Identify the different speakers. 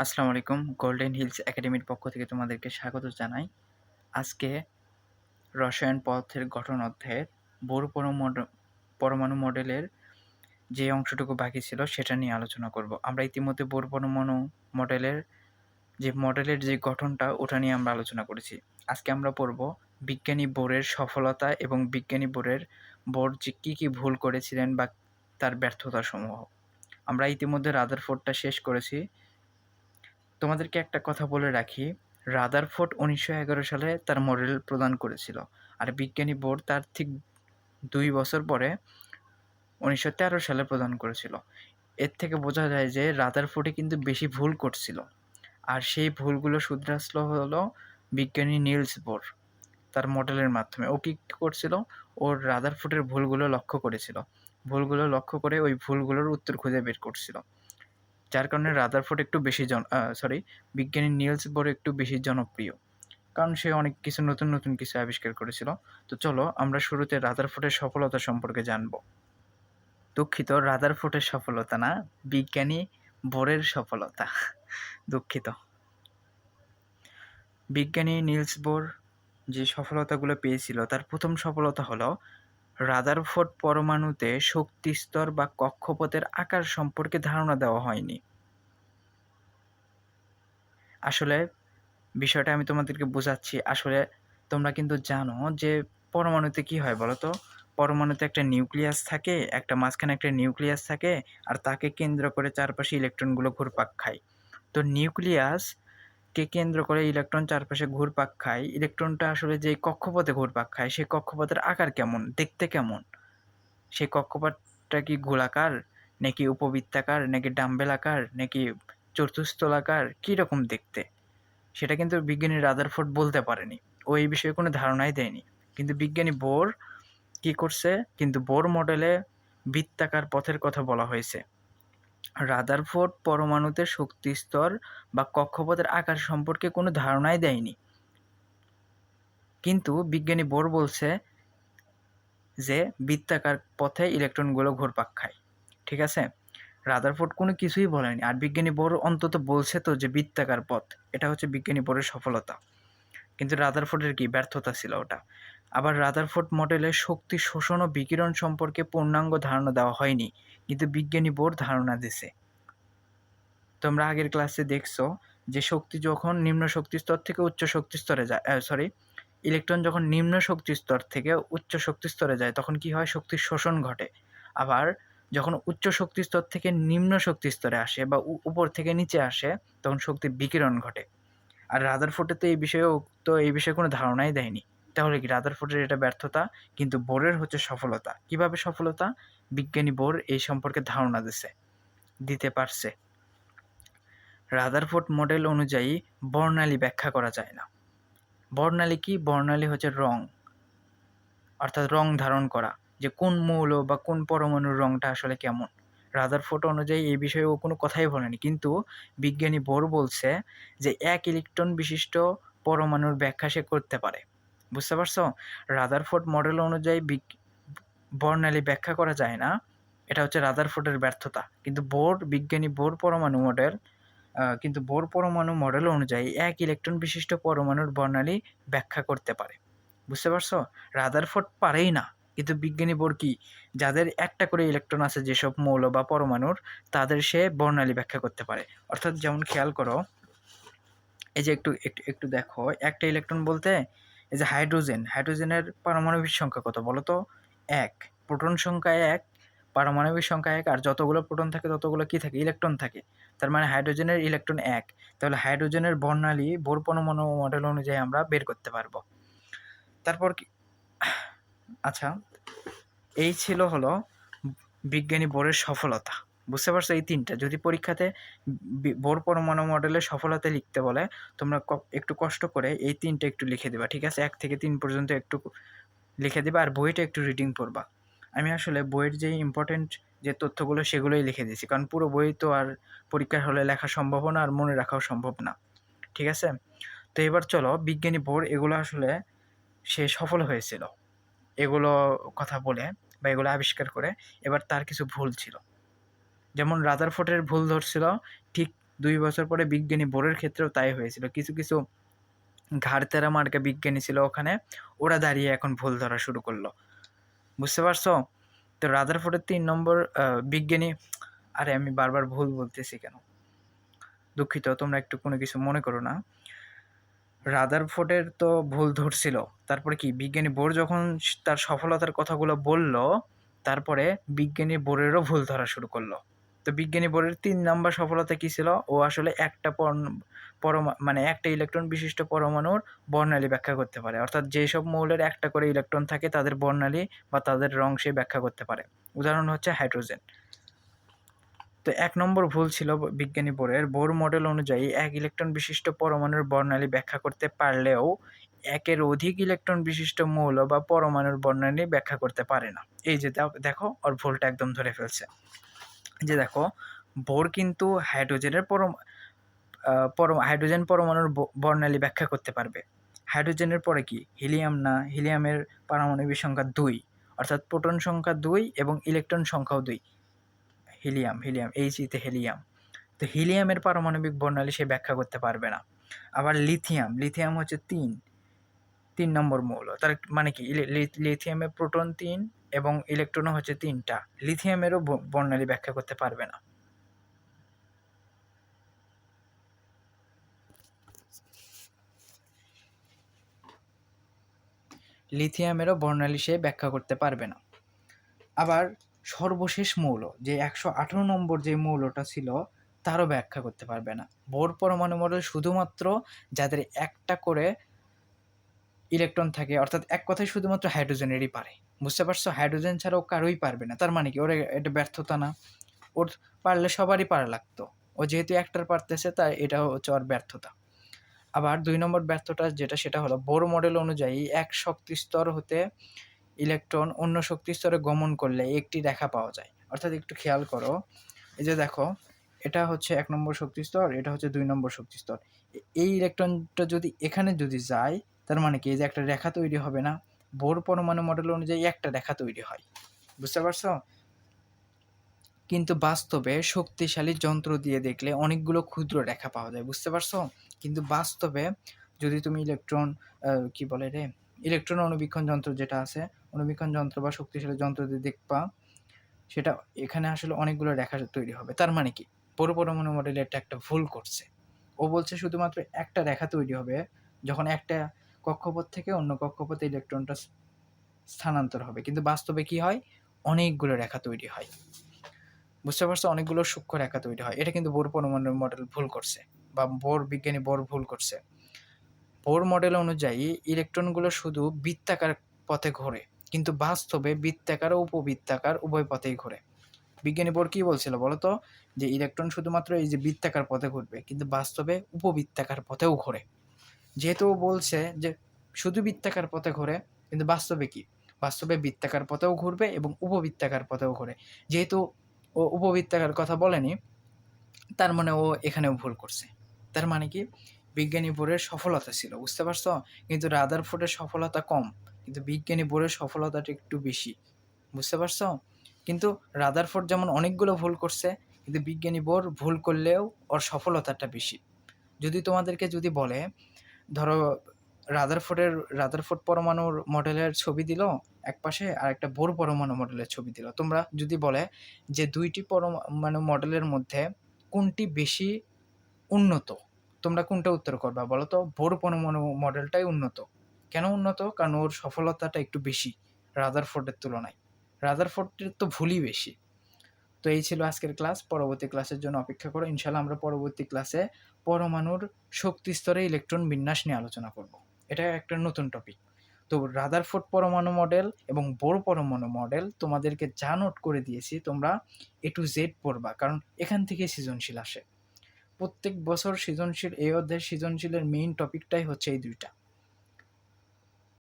Speaker 1: আসসালামু আলাইকুম golden hills একাডেমির পক্ষ থেকে তোমাদেরকে স্বাগত জানাই। আজকে রসায়ন পদার্থের গঠন অধ্যায়ের বোর পরমাণু মডেলের যে অংশটুকু বাকি ছিল সেটা নিয়ে আলোচনা করব। আমরা ইতিমধ্যে বোর পরমাণু মডেলের যে মডেলের যে গঠনটা ওটা নিয়ে আমরা আলোচনা করেছি। আজকে আমরা পড়ব বিজ্ঞানী বোরের সফলতা এবং বিজ্ঞানী বোরের বোর যে কী কী ভুল করেছিলেন বা তার ব্যর্থতা সমূহ আমরা ইতিমধ্যে রাদারফোর্ডটা শেষ করেছি। তোমাদেরকে একটা কথা বলে রাখি। রাদারফোর্ড উনিশশো এগারো সালে তার মডেল প্রদান করেছিল আর বিজ্ঞানী বোর্ড তার ঠিক দুই বছর পরে উনিশশো তেরো সালে প্রদান করেছিল। এর থেকে বোঝা যায় যে রাদারফোর্ডে কিন্তু বেশি ভুল করছিল। আর সেই ভুলগুলো শুধরাসল হলো বিজ্ঞানী নিলস বোর তার মডেলের মাধ্যমে। ও কী করছিল? ওর রাদারফোর্ডের ভুলগুলো লক্ষ্য করেছিল। ভুলগুলো লক্ষ্য করে ওই ভুলগুলোর উত্তর খুঁজে বের করছিল। যার কারণে রাদারফোর্ড একটু বেশি জন সরি বিজ্ঞানী নিলস বোর একটু বেশি জনপ্রিয়। কারণ সে অনেক কিছু নতুন নতুন কিছু আবিষ্কার করেছিল। তো চলো আমরা শুরুতে রাদারফোর্ডের সফলতা সম্পর্কে জানব। দুঃখিত রাদারফোর্ডের সফলতা না, বিজ্ঞানী বোরের সফলতা। দুঃখিত। বিজ্ঞানী নিলস বোর যে সফলতাগুলো পেয়েছিল, তার প্রথম সফলতা হলো রাদারফোর্ড পরমাণুতে শক্তি স্তর বা কক্ষপথের আকার সম্পর্কে ধারণা দেওয়া হয়নি। আসলে বিষয়টা আমি তোমাদেরকে বোঝাচ্ছি। আসলে তোমরা কিন্তু জানো যে পরমাণুতে কি হয় বলো তো? পরমাণুতে একটা নিউক্লিয়াস থাকে, একটা মাঝখানে একটা নিউক্লিয়াস থাকে আর তাকে কেন্দ্র করে চারপাশে ইলেকট্রনগুলো ঘুরপাক খায়। তো নিউক্লিয়াস কে কেন্দ্র করে ইলেকট্রন চারপাশে ঘুরপাক খায়, ইলেকট্রনটা আসলে যে কক্ষপথে ঘুরপাক খায়, সেই কক্ষপথের আকার কেমন, দেখতে কেমন? সেই কক্ষপথটা কি গোলাকার, নাকি উপবৃত্তাকার, নাকি ডাম্বেল আকার, নাকি চতুস্থলাকার কী রকম দেখতে? সেটা কিন্তু বিজ্ঞানী রাদারফোর্ড বলতে পারেনি। ও এই বিষয়ে কোনো ধারণাই দেয়নি। কিন্তু বিজ্ঞানী বোর কি করছে? কিন্তু বোর মডেলে বৃত্তাকার পথের কথা বলা হয়েছে। রাদারফোর্ড পরমাণুতে শক্তি স্তর বা কক্ষপথের আকার সম্পর্কে কোনো ধারণাই দেয়নি। কিন্তু বিজ্ঞানী বোর বলছে যে বৃত্তাকার পথে ইলেকট্রনগুলো ঘুরপাক খায়। ঠিক আছে? রাদারফোর্ড কোনো কিছুই বলেনি। আর বিজ্ঞানী বোর অন্তত বলছে তো যে বৃত্তাকার পথ, এটা হচ্ছে বিজ্ঞানী বোরের সফলতা। কিন্তু রাদারফোর্ডের কি ব্যর্থতা ছিল ওটা? আবার রাদারফোর্ড মডেলের শক্তি, শোষণ ও বিকিরণ সম্পর্কে পূর্ণাঙ্গ ধারণা দেওয়া হয়নি, কিন্তু বিজ্ঞানী বোর ধারণা দিছে। তোমরা আগের ক্লাসে দেখছ যে শক্তি যখন নিম্ন শক্তি স্তর থেকে উচ্চ শক্তি স্তরে যায় সরি ইলেকট্রন যখন নিম্ন শক্তি স্তর থেকে উচ্চ শক্তি স্তরে যায়, তখন কি হয়? শক্তির শোষণ ঘটে। আবার যখন উচ্চ শক্তি স্তর থেকে নিম্ন শক্তি স্তরে আসে বা উপর থেকে নিচে আসে, তখন শক্তির বিকিরণ ঘটে। আর রাদারফোর্ডে তো এই বিষয়ে তো এই বিষয়ে কোনো ধারণাই দেয়নি। তাহলে কি রাদারফোর্ডের এটা ব্যর্থতা? কিন্তু বোরের হচ্ছে সফলতা। কীভাবে সফলতা? বিজ্ঞানী বোর এই সম্পর্কে ধারণা দিছে, দিতে পারছে। রাদারফোর্ড মডেল অনুযায়ী বর্ণালী ব্যাখ্যা করা যায় না। বর্ণালী কি? বর্ণালী হচ্ছে রং, অর্থাৎ রং ধারণ করা। যে কোন মৌল বা কোন পরমাণুর রংটা আসলে কেমন? রাদারফোর্ড অনুযায়ী এই বিষয়ে ও কোনো কথাই বলেনি। কিন্তু বিজ্ঞানী বোর বলছে যে এক ইলেকট্রন বিশিষ্ট পরমাণুর ব্যাখ্যা সে করতে পারে। বুঝতে পারছ? রাদারফোর্ড মডেল অনুযায়ী বর্ণালী ব্যাখ্যা করা যায় না। এটা হচ্ছে রাদারফোর্ডের ব্যর্থতা। কিন্তু বোর, বিজ্ঞানী বোর পরমাণু মডেল কিন্তু বোর পরমাণু মডেল অনুযায়ী এক ইলেকট্রন বিশিষ্ট পরমাণুর বর্ণালী ব্যাখ্যা করতে পারে। বুঝতে পারছ? রাদার রাদারফোর্ড পারেই না। কিন্তু বিজ্ঞানী বোর কি? যাদের একটা করে ইলেকট্রন আছে যেসব মৌল বা পরমাণুর, তাদের সে বর্ণালী ব্যাখ্যা করতে পারে। অর্থাৎ যেমন খেয়াল করো, এই যে একটু একটু একটু দেখো, একটা ইলেকট্রন বলতে এই যে হাইড্রোজেন হাইড্রোজেনের পারমাণবিক সংখ্যা কত বলো তো? এক। প্রোটন সংখ্যা এক, পারমাণবিক সংখ্যা এক, আর যতগুলো প্রোটন থাকে, ততগুলো কি থাকে? ইলেকট্রন থাকে। তার মানে হাইড্রোজেনের ইলেকট্রন এক। তাহলে হাইড্রোজেনের বর্ণালী বোর পরমাণু মডেল অনুযায়ী আমরা বের করতে পারব। তারপর কি? আচ্ছা এই ছিল হলো বিজ্ঞানী বোর্ডের সফলতা। বুঝতে পারছ? এই তিনটা। যদি পরীক্ষাতে বোর পরমাণু মডেলের সফলতা লিখতে বলে, তোমরা একটু কষ্ট করে এই তিনটা একটু লিখে দেবা, ঠিক আছে? এক থেকে তিন পর্যন্ত একটু লিখে দেবা, আর বইটা একটু রিডিং পড়বা। আমি আসলে বইয়ের যে ইম্পর্টেন্ট যে তথ্যগুলো সেগুলোই লিখে দিয়েছি, কারণ পুরো বই তো আর পরীক্ষার হলে লেখা সম্ভব না, আর মনে রাখাও সম্ভব না, ঠিক আছে? তো এবার চলো, বিজ্ঞানী বোর্ড এগুলো আসলে সে সফল হয়েছিল। এগুলো কথা বলে বা এগুলো আবিষ্কার করে এবার তার কিছু ভুল ছিল। যেমন রাদারফোর্ডের ভুল ধরছিল, ঠিক দুই বছর পরে বিজ্ঞানী বোর্ডের ক্ষেত্রেও তাই হয়েছিল। কিছু কিছু ঘাড়তেরা মার্কা বিজ্ঞানী ছিল ওখানে, ওরা দাঁড়িয়ে এখন ভুল ধরা শুরু করল। বুঝতে পারছ? তো রাদারফোর্ডের তিন নম্বর বিজ্ঞানী, আরে আমি বারবার ভুল বলতেছি কেন? দুঃখিত, তোমরা একটু কোনো কিছু মনে করো না। রাদারফোর্ডের তো ভুল ধরছিল। তারপরে কি? বিজ্ঞানী বোর্ড যখন তার সফলতার কথাগুলো বলল, তারপরে বিজ্ঞানী বোর্ডেরও ভুল ধরা শুরু করল। তো বিজ্ঞানী বোর্ডের তিন নাম্বার সফলতা কী ছিল? ও আসলে একটা পরমা মানে একটা ইলেকট্রন বিশিষ্ট পরমাণুর বর্ণালী ব্যাখ্যা করতে পারে। অর্থাৎ যেসব মৌলের একটা করে ইলেকট্রন থাকে, তাদের বর্ণালী বা তাদের রং সে ব্যাখ্যা করতে পারে। উদাহরণ হচ্ছে হাইড্রোজেন। তো এক নম্বর ভুল ছিল বিজ্ঞানী বোরের। বোর মডেল অনুযায়ী এক ইলেকট্রন বিশিষ্ট পরমাণুর বর্ণালী ব্যাখ্যা করতে পারলেও একের অধিক ইলেকট্রন বিশিষ্ট মৌল বা পরমাণুর বর্ণালী ব্যাখ্যা করতে পারে না। এই যে দেখো, ওর ভুলটা একদম ধরে ফেলছে। যে দেখো, বোর কিন্তু হাইড্রোজেনের পরম হাইড্রোজেন পরমাণুর বর্ণালী ব্যাখ্যা করতে পারবে। হাইড্রোজেনের পরে কি? হিলিয়াম না, হিলিয়ামের পারমাণবিক সংখ্যা দুই। অর্থাৎ প্রোটন সংখ্যা দুই এবং ইলেকট্রন সংখ্যাও দুই। হিলিয়াম হিলিয়াম এইচ ইতে হিলিয়াম। তো হিলিয়ামের পারমাণবিক বর্ণালী সে ব্যাখ্যা করতে পারবে না। আবার লিথিয়াম লিথিয়াম হচ্ছে তিন তিন নম্বর মৌল। তার মানে কি? লিথিয়ামের প্রোটন তিন এবং ইলেকট্রনও হচ্ছে তিনটা। লিথিয়ামেরও বর্ণালী ব্যাখ্যা করতে পারবে না। লিথিয়ামেরও বর্ণালী সে ব্যাখ্যা করতে পারবে না। আবার সর্বশেষ মৌল, যে একশো আঠারো নম্বর যে মৌলটা ছিল, তারও ব্যাখ্যা করতে পারবে না। বোর পরমাণু মডেল শুধুমাত্র যাদের একটা করে ইলেকট্রন থাকে, অর্থাৎ এক কথায় শুধুমাত্র হাইড্রোজেনেরই পারে। বুঝতে পারছ? হাইড্রোজেন ছাড়াও কারোই পারবে না। তার মানে কি? ওর এটা ব্যর্থতা না। ওর পারলে সবারই পারা লাগতো। ও যেহেতু একটার পারতেছে, তাই এটা হচ্ছে ওর ব্যর্থতা। আবার দুই নম্বর ব্যর্থতা যেটা, সেটা হলো বোর মডেল অনুযায়ী এক শক্তি স্তর হতে ইলেকট্রন অন্য শক্তি স্তরে গমন করলে একটি রেখা পাওয়া যায়। অর্থাৎ একটু খেয়াল করো, এই যে দেখো, এটা হচ্ছে এক নম্বর শক্তি স্তর, এটা হচ্ছে দুই নম্বর শক্তি স্তর। এই ইলেকট্রনটা যদি এখানে যদি যায়, তার মানে কি? এই যে একটা রেখা তৈরি হবে না? বোর পরমাণু মডেল অনুযায়ী একটা রেখা তৈরি হয়। বুঝতে পারছ? কিন্তু বাস্তবে শক্তিশালী যন্ত্র দিয়ে দেখলে অনেকগুলো ক্ষুদ্র রেখা পাওয়া যায়। বুঝতে পারছ? কিন্তু বাস্তবে যদি তুমি ইলেকট্রন কি বলে রে? ইলেকট্রন অনুবীক্ষণ যন্ত্র যেটা আছে অনুবীক্ষণ যন্ত্র বা শক্তিশালী যন্ত্র দিয়ে দেখবা, সেটা এখানে আসলে অনেকগুলো রেখা তৈরি হবে। তার মানে কি? পর পরমাণু মডেল এটা একটা ভুল করছে। ও বলছে শুধুমাত্র একটা রেখা তৈরি হবে, যখন একটা কক্ষপথ থেকে অন্য কক্ষপথে ইলেকট্রনটা স্থানান্তর হবে। কিন্তু বাস্তবে কি হয়? অনেকগুলো রেখা তৈরি হয়। বুঝতে পারছ? অনেকগুলো সূক্ষ্ম রেখা তৈরি হয়। এটা কিন্তু বোর পরমাণু মডেল ভুল করছে বা বোর বিজ্ঞানী বোর ভুল করছে। বোর মডেল অনুযায়ী ইলেকট্রনগুলো শুধু বৃত্তাকার পথে ঘোরে। কিন্তু বাস্তবে বৃত্তাকার ও উপবৃত্তাকার উভয় পথেই ঘোরে। বিজ্ঞানী বোর কী বলছিল বলতো? যে ইলেকট্রন শুধুমাত্র এই যে বৃত্তাকার পথে ঘুরবে, কিন্তু বাস্তবে উপবৃত্তাকার পথেও ঘোরে। যেহেতু ও বলছে যে শুধু বৃত্তাকার পথে ঘোরে, কিন্তু বাস্তবে কি? বাস্তবে বৃত্তাকার পথেও ঘুরবে এবং উপবৃত্তাকার পথেও ঘোরে। যেহেতু ও উপবৃত্তাকার কথা বলেনি, তার মানে ও এখানেও ভুল করছে। তার মানে কি? বিজ্ঞানী বোর্ডের সফলতা ছিল, বুঝতে পারছ? কিন্তু রাদার ফোর্ডের সফলতা কম। কিন্তু বিজ্ঞানী বোর্ডের সফলতাটা একটু বেশি। বুঝতে পারছ? কিন্তু রাদার ফোর্ড যেমন অনেকগুলো ভুল করছে, কিন্তু বিজ্ঞানী বোর ভুল করলেও ওর সফলতাটা বেশি। যদি তোমাদেরকে যদি বলে, ধরো রাদারফোর্ডের রাদারফোর্ড পরমাণুর মডেলের ছবি দিল এক পাশে আর একটা বোর পরমাণু মডেলের ছবি দিল। তোমরা যদি বলে যে দুইটি পরমাণু মডেলের মধ্যে কোনটি বেশি উন্নত, তোমরা কোনটা উত্তর করবা? বলো তো, বোর পরমাণু মডেলটাই উন্নত। কেন উন্নত? কারণ ওর সফলতাটা একটু বেশি রাদারফোর্ডের তুলনায়। রাদারফোর্ডের তো ভুলই বেশি। তো এই ছিল আজকের ক্লাস। পরবর্তী ক্লাসের জন্য অপেক্ষা করো। ইনশাল্লাহ আমরা পরবর্তী ক্লাসে পরমাণুর শক্তি স্তরে ইলেকট্রন বিন্যাস নিয়ে আলোচনা করব। এটা একটা নতুন টপিক তো রাদার রাদারফোর্ড পরমাণু মডেল এবং বোর পরমাণু মডেল তোমাদেরকে যা নোট করে দিয়েছি, তোমরা এ টু জেড পড়বা, কারণ এখান থেকে সৃজনশীল আসে। প্রত্যেক বছর সৃজনশীল, এই অধ্যায়ের সৃজনশীলের মেইন টপিকটাই হচ্ছে এই দুইটা।